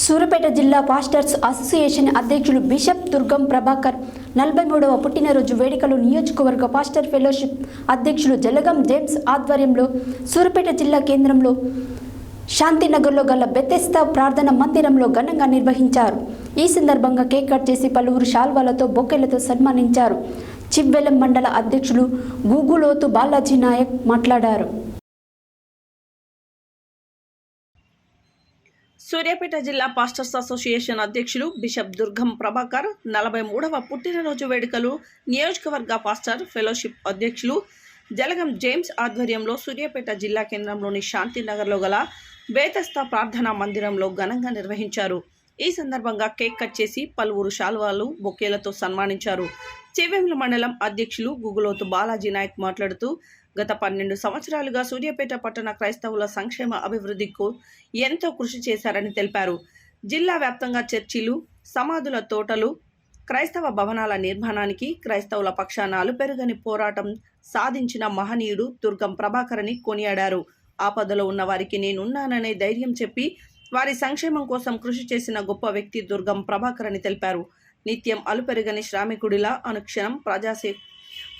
సూరపేట జిల్లా pastors association అధ్యక్షులు bishop Durgam Prabhakar నలభై మూడవ పుట్టినరోజు వేడుకలు నియోజకవర్గ పాస్టర్ ఫెలోషిప్ అధ్యక్షులు జలగం జేమ్స్ ఆధ్వర్యంలో సూరపేట జిల్లా కేంద్రంలో శాంతినగర్లో గల బెతెస్తా ప్రార్థన మందిరంలో ఘనంగా నిర్వహించారు. ఈ సందర్భంగా కేక్ కట్ చేసి పలువురు శాల్వాలతో బొక్కెలతో సన్మానించారు. చివ్వెలం మండల అధ్యక్షులు గూగులోతు బాలాజీ నాయక్ మాట్లాడారు. సూర్యాపేట జిల్లా పాస్టర్స్ అసోసియేషన్ అధ్యక్షులు బిషప్ దుర్గం ప్రభాకర్ నలభై మూడవ పుట్టినరోజు వేడుకలు నియోజకవర్గ పాస్టర్ ఫెలోషిప్ అధ్యక్షులు జలగం జేమ్స్ ఆధ్వర్యంలో సూర్యాపేట జిల్లా కేంద్రంలోని శాంతినగర్లో గల వేతస్థ ప్రార్థనా మందిరంలో ఘనంగా నిర్వహించారు. ఈ సందర్భంగా కేక్ కట్ చేసి పలువురు శాల్వాలు బొకేలతో సన్మానించారు. చెవెంల మండలం అధ్యక్షులు గుగులోతు బాలాజీ నాయక్ మాట్లాడుతూ గత పన్నెండు సంవత్సరాలుగా సూర్యాపేట పట్టణ క్రైస్తవుల సంక్షేమ అభివృద్ధికు ఎంతో కృషి చేశారని తెలిపారు. జిల్లా వ్యాప్తంగా చర్చిలు సమాధుల తోటలు క్రైస్తవ భవనాల నిర్మాణానికి క్రైస్తవుల పక్షాన అలుపెరుగని పోరాటం సాధించిన మహనీయుడు దుర్గం ప్రభాకరని కొనియాడారు. ఆపదలో ఉన్న వారికి నేనున్నాననే ధైర్యం చెప్పి వారి సంక్షేమం కోసం కృషి చేసిన గొప్ప వ్యక్తి దుర్గం ప్రభాకర్ అని తెలిపారు. నిత్యం అలుపెరుగని శ్రామికుడిలా అనుక్షణం ప్రజాసే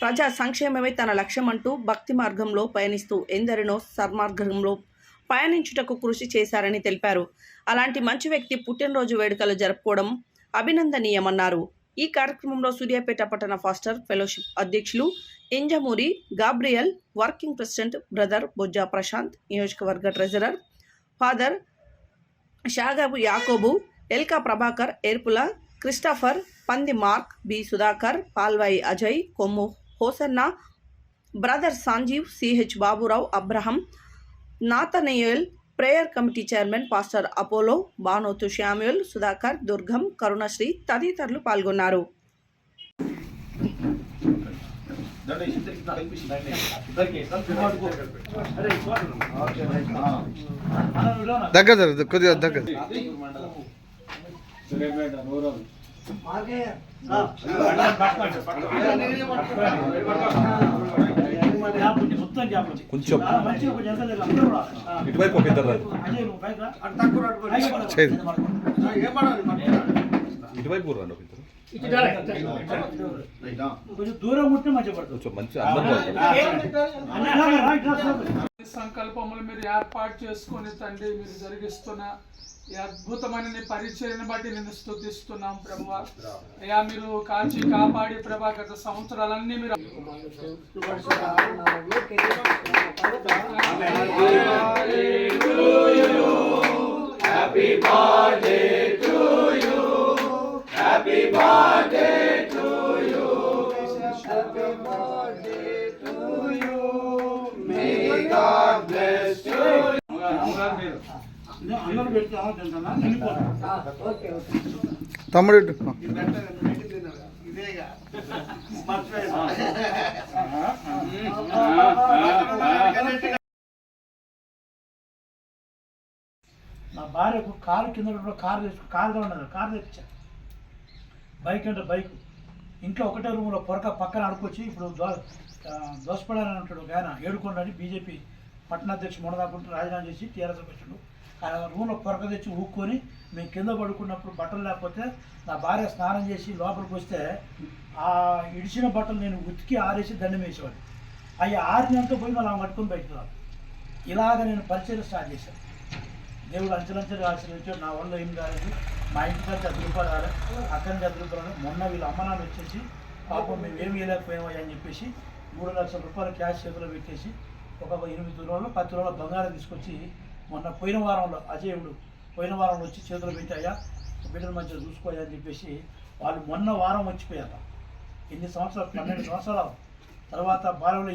ప్రజా సంక్షేమమే తన లక్ష్యం అంటూ భక్తి మార్గంలో పయనిస్తూ ఎందరినో సన్మార్గంలో పయనించుటకు కృషి చేశారని తెలిపారు. అలాంటి మంచి వ్యక్తి పుట్టినరోజు వేడుకలు జరుపుకోవడం అభినందనీయమన్నారు. ఈ కార్యక్రమంలో సూర్యాపేట పట్టణ ఫాస్టర్ ఫెలోషిప్ అధ్యక్షులు Injamuri Gabriel working president brother Bojja Prashant నియోజకవర్గ treasurer father Shagabu Yakobu Elka Prabhakar Erpula Christopher Pandi Mark B Sudhakar Palvai Ajay Kommu Hosanna brother Sanjeev CH Baburao Abraham Nathaniel prayer committee chairman pastor Apollo Banothu Samuel Sudhakar Durgam Karunasri తదితరులు పాల్గొన్నారు దగ్గర జరుగు కొద్దిగా దగ్గర. కొంచెం. ఇటువైపు ఒక ఇద్దరు రాదు. చేయి. ఇటువైపు కూడా రండి ఒక ఇద్దరు. కొంచెం దూరం ఉంటే మంచిగా పడుతుంది. మంచి సంకల్పములు మీరు ఏర్పాటు చేసుకుని తండ్రి మీరు జరిగిస్తున్న ఈ అద్భుతమైన నీ పరిచయను బట్టి నేను స్థుతిస్తున్నాం ప్రభు అయ్యా మీరు కాచి కాపాడి ప్రభా గత సంవత్సరాలన్నీ మీరు అందరూ పెడతా తమ్ముడు. నా భార్యకు కారు కింద కారు తెచ్చు కారుగా ఉన్నది కారు తెచ్చా బైక్ అంటే బైక్. ఇంట్లో ఒకటే రూమ్లో పొరక పక్కన అడుకొచ్చి ఇప్పుడు దో దోసపడాలని అంటాడు ఒక ఆయన ఏడుకొండని బీజేపీ పట్టణాధ్యక్షుడు మొదదాకుంటూ రాజీనామా చేసి టీఆర్ఎస్ వచ్చిండు. ఆయన రూమ్లో కొరక తెచ్చి ఊక్కొని మేము కింద పడుకున్నప్పుడు బట్టలు లేకపోతే నా భార్య స్నానం చేసి లోపలికి వస్తే ఆ ఇడిచిన బట్టలు నేను ఉతికి ఆరేసి దండం వేసేవాడిని. అవి ఆరినంత పోయి మళ్ళీ ఆమె కట్టుకొని బయటకు రాదు ఇలాగ నేను పరిచయం స్టార్ట్ చేశాను. దేవుడు అంచెలంచెలు ఆశీర్వదించాడు. నా వల్ల ఏం కాలేదు. మా ఇంటి దగ్గర రూపాయలు రాలేదు అక్కడి నుంచి రూపాయలు మొన్న వీళ్ళ అమ్మ నాన్న వచ్చేసి పాపం మేము ఏమి వేయలేకపోయామని అని చెప్పేసి మూడు లక్షల రూపాయలు క్యాష్ చేతిలో పెట్టేసి ఒక ఎనిమిది రోజులు పది రోజుల బంగారం తీసుకొచ్చి మొన్న పోయిన వారంలో అజయుడు పోయిన వారంలో వచ్చి చేతులు పెట్టాయా? బిడ్డల మంచిగా చూసుకోయా అని చెప్పేసి వాళ్ళు మొన్న వారం వచ్చిపోయారు. ఎన్ని సంవత్సరాలు? పన్నెండు సంవత్సరాలు. తర్వాత బాలంలో